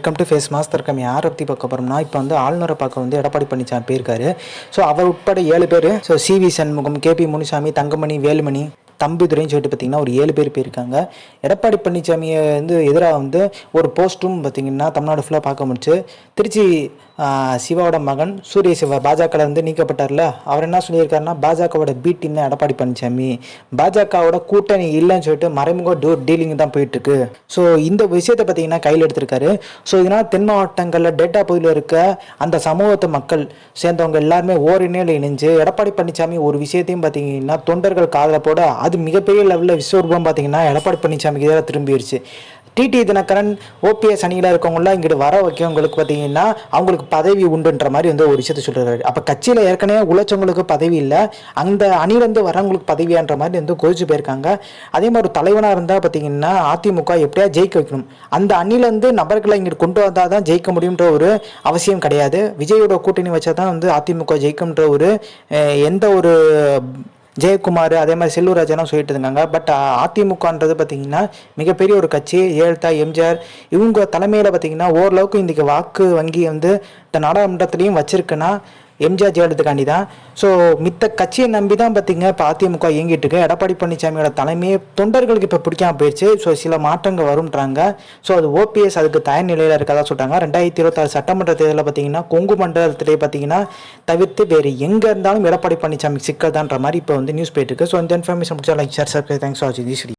Welcome to face master கம் யாரை பற்றி பார்க்க போகிறோம்னா இப்போ வந்து ஆளுநரை பார்க்க வந்து எடப்பாடி பழனிசாமி போயிருக்காரு. ஸோ அவர் உட்பட ஏழு பேர் so C V Shanmugam K P Munusamy Thangamani Velumani தம்பிதுரைன்னு சொல்லிட்டு பார்த்தீங்கன்னா ஒரு ஏழு பேர் போயிருக்காங்க. எடப்பாடி பழனிசாமியை வந்து எதிராக வந்து ஒரு போஸ்ட்டும் பார்த்தீங்கன்னா தமிழ்நாடு ஃபுல்லாக பார்க்க முடிச்சு திருச்சி சிவாவோட மகன் சூரிய சிவா பாஜகவில் இருந்து நீக்கப்பட்டார்ல. அவர் என்ன சொல்லியிருக்காருன்னா பாஜகவோட பி டீம் தான் எடப்பாடி பழனிசாமி பாஜகவோட கூட்டணி இல்லைன்னு சொல்லிட்டு மறைமுக டோர் டீலிங் தான் போயிட்டுருக்கு. ஸோ இந்த விஷயத்தை பார்த்தீங்கன்னா கையில் எடுத்திருக்காரு. ஸோ இதனால் தென் மாவட்டங்களில் டேட்டா பகுதியில் இருக்க அந்த சமூகத்து மக்கள் சேர்ந்தவங்க எல்லாருமே ஓரிணையில் இணைஞ்சு எடப்பாடி பழனிசாமி ஒரு விஷயத்தையும் பார்த்தீங்கன்னா தொண்டர்கள் காதலை போட அது மிகப்பெரிய லெவலில் விஸ்வரூபம் பார்த்தீங்கன்னா எடப்பாடி பழனிசாமிக்கு தான் திரும்பிடுச்சு டிடி தினகரன் ஓபிஎஸ் அணியில் இருக்கவங்களாம் இங்கிட்டு வர வைக்கவங்களுக்கு பார்த்தீங்கன்னா அவங்களுக்கு பதவி உண்டுன்ற மாதிரி வந்து ஒரு விஷயத்த சொல்கிறாரு அப்போ கட்சியில் ஏற்கனவே உழைச்சவங்களுக்கு பதவி இல்லை அந்த அணியிலேருந்து வரவங்களுக்கு பதவியான்ற மாதிரி வந்து கொதிச்சு போயிருக்காங்க. அதே மாதிரி ஒரு தலைவனாக இருந்தால் பார்த்தீங்கன்னா அதிமுக எப்படியா ஜெயிக்க வைக்கணும்? அந்த அணிலேருந்து நபர்களை இங்கிட்டு கொண்டு வந்தால் தான் ஜெயிக்க முடியுன்ற ஒரு அவசியம் கிடையாது. விஜயோட கூட்டணி வச்சா தான் வந்து அதிமுக ஜெயிக்கும்ன்ற ஒரு எந்த ஒரு ஜெயக்குமார் அதே மாதிரி செல்லூராஜனும் சொல்லிட்டு இருந்தாங்க. பட் அதிமுகன்றது பார்த்தீங்கன்னா மிகப்பெரிய ஒரு கட்சி. ஜெயலலிதா எம்ஜிஆர் இவங்க தலைமையில் பார்த்தீங்கன்னா ஓரளவுக்கு இன்றைக்கி வாக்கு வங்கி வந்து நாடாளுமன்றத்துலேயும் வச்சுருக்குன்னா எம்ஜிஆர் ஜெயலலிதாக்காண்டி தான் ஸோ மித்த கட்சியை நம்பி தான் பார்த்தீங்க இப்போ அதிமுக இயங்கிட்டு இருக்கு. எடப்பாடி பழனிசாமியோட தலைமையே தொண்டர்களுக்கு இப்போ பிடிக்காம போயிடுச்சு ஸோ சில மாற்றங்கள் வரும்ன்றாங்க. ஸோ அது ஓபிஎஸ் அதுக்கு தயார் நிலையில் இருக்கதா சொல்கிறாங்க ரெண்டாயிரத்தி இருபத்தாறு சட்டமன்ற தேர்தலில் பார்த்தீங்கன்னா கொங்கு மண்டலத்திலே பார்த்தீங்கன்னா தவிர்த்து வேறு எங்கே இருந்தாலும் எடப்பாடி பழனிசாமி சிக்கல் தான்ற மாதிரி இப்போ வந்து நியூஸ் போயிட்டு இருக்கு. ஸோ இந்த இன்ஃபர்மேஷன் முடிச்சா like share subscribe thanks for வாட்சிங்